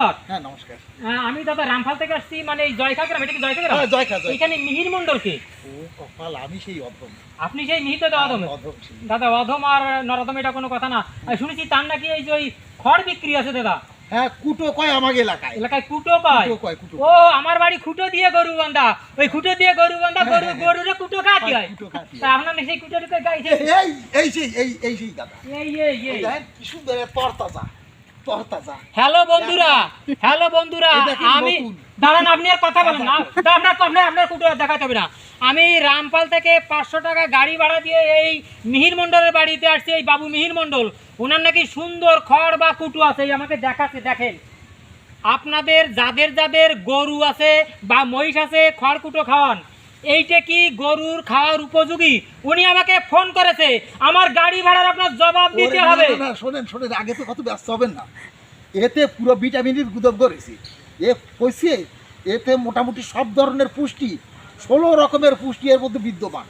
হ্যাঁ নমস্কার। আমি দাদা রামফাল থেকে আসছি মানে জয়খা গ্রাম এটা কি জয়খা গ্রাম হ্যাঁ জয় এখানে মিহির মন্ডল কে? ও কপাল আমি সেই অধম। আপনি সেই নিহিত অধম? অধম দাদা অধম আর নরদম এটা কোনো কথা না। শুনেছি তার নাকি এই যে ওই খড় বিক্রি আছে দাদা? হ্যাঁ কুটো কয় আমাকে এলাকায়। এলাকায় কুটো কয় ও আমার বাড়ি খুঁটো দিয়ে গরু বান্ধা। ওই খুঁটো দিয়ে গরু বান্ধা গরু গরুরে কুটো খাতি হয়। তা আপনার সেই গাইছে এই এই সেই এই এই সেই দাদা। এই এই এই। কি সুন্দর তরতাজা হ্যালো বন্ধুরা হ্যালো বন্ধুরা আমি দাঁড়ান আপনি আর কথা বলেন না। আপনার আপনার আপনার কুটো দেখাতে হবে না। আমি রামপাল থেকে পাঁচশো টাকা গাড়ি ভাড়া দিয়ে এই মিহির মণ্ডলের বাড়িতে আসছি এই বাবু মিহির মণ্ডল। ওনার নাকি সুন্দর খড় বা কুটু আছে এই আমাকে দেখাচ্ছে দেখেন। আপনাদের যাদের যাদের গরু আছে বা মহিষ আছে খড় কুটো খাওয়ান। এইটা কি গরুর খাওয়ার উপযোগী? উনি আমাকে ফোন করেছে আমার গাড়ি ভাড়ার আপনার জবাব দিতে হবে। না, শোনেন শোনেন আগে তো কত ব্যস্ত হবেন না। এতে পুরো ভিটামিনের গুদব করেছি। এ কইছে এতে মোটামুটি সব ধরনের পুষ্টি ষোলো রকমের পুষ্টি এর মধ্যে বিদ্যমান।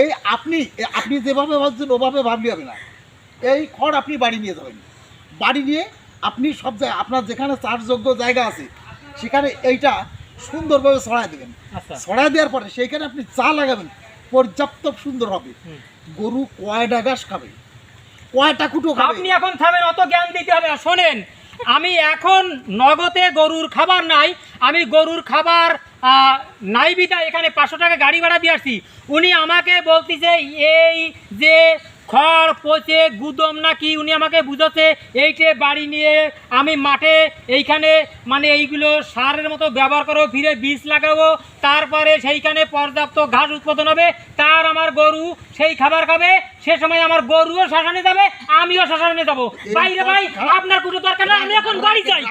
এই আপনি আপনি যেভাবে ভাবছেন ওভাবে ভাবলে হবে না। এই খড় আপনি বাড়ি নিয়ে যাবেন। বাড়ি নিয়ে আপনি সব জায়গায় আপনার যেখানে চাষযোগ্য জায়গা আছে সেখানে এইটা সুন্দরভাবে ছড়ায় দেবেন। আচ্ছা। ছড়ায় দেওয়ার পরে সেইখানে আপনি চা লাগাবেন পর্যাপ্ত সুন্দর হবে। গরু কয়টা ঘাস খাবে? কয়টা কুটো খাবে? আপনি এখন থামেন অত জ্ঞান দিতে হবে না। শোনেন আমি এখন নগদে গরুর খাবার নাই আমি গরুর খাবার নাই বিদা এখানে পাঁচশো টাকা গাড়ি ভাড়া দিয়ে আসছি। উনি আমাকে বলতেছে এই যে খড় পচে গুদম নাকি উনি আমাকে বুঝাচ্ছে এইটে বাড়ি নিয়ে আমি মাঠে এইখানে মানে এইগুলো সারের মতো ব্যবহার করো ফিরে বীজ লাগাবো তারপরে সেইখানে পর্যাপ্ত ঘাস উৎপাদন হবে তার আমার গরু সেই খাবার খাবে সে সময় আমার গরুও শ্মশানে যাবে আমিও শ্মশানে যাব। বাইরে ভাই আপনার কোনো দরকার না আমি এখন বাড়ি যাই।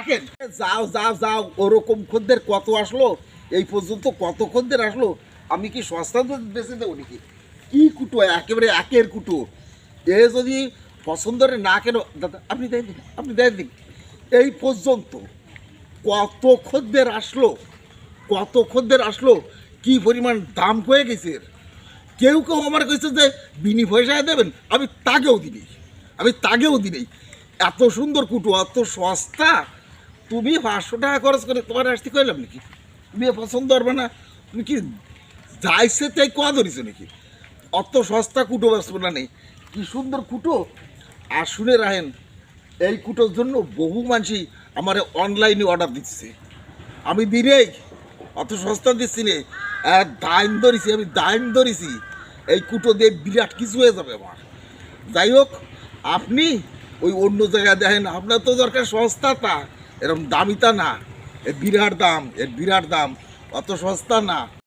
যাও যাও যাও ওরকম খদ্দের কত আসলো? এই পর্যন্ত কত খদ্দের আসলো? আমি কি সস্তা বেঁচে দেবো নাকি? কি কুটো একেবারে একের কুটো। এ যদি পছন্দের না কেন দাদা, আপনি দেন দিন, আপনি দেন দিন। এই পর্যন্ত কত খদ্দের আসলো, কত খদ্দের আসলো, কি পরিমাণ দাম হয়ে গেছে? কেউ কেউ আমার কইছে যে, বিনি পয়সায় দেবেন, আমি তাকেও দিনি, আমি তাকেও দিনি। এত সুন্দর কুটু, এত সস্তা, তুমি পাঁচশো টাকা খরচ করে তোমার আসতে কইলাম নাকি? তুমি পছন্দ করবে না, তুমি কি যাইছে তাই কোয়া ধরিছো নাকি? অত সস্তা কুটো ব্যস্ত না নেই। কি সুন্দর কুটো? আর শুনে রাখেন, এই কুটোর জন্য বহু মানুষই আমার অনলাইনে অর্ডার দিচ্ছে আমি দিনেই অত সস্তা দিচ্ছি নে দাইন ধরেছি, আমি দাইন ধরেছি। এই কুটো দিয়ে বিরাট কিছু হয়ে যাবে আমার। যাই হোক, আপনি ওই অন্য জায়গায় দেখেন, আপনার তো দরকার সস্তাটা এরকম দামিতা না। এর বিরাট দাম এর বিরাট দাম, অত সস্তা না।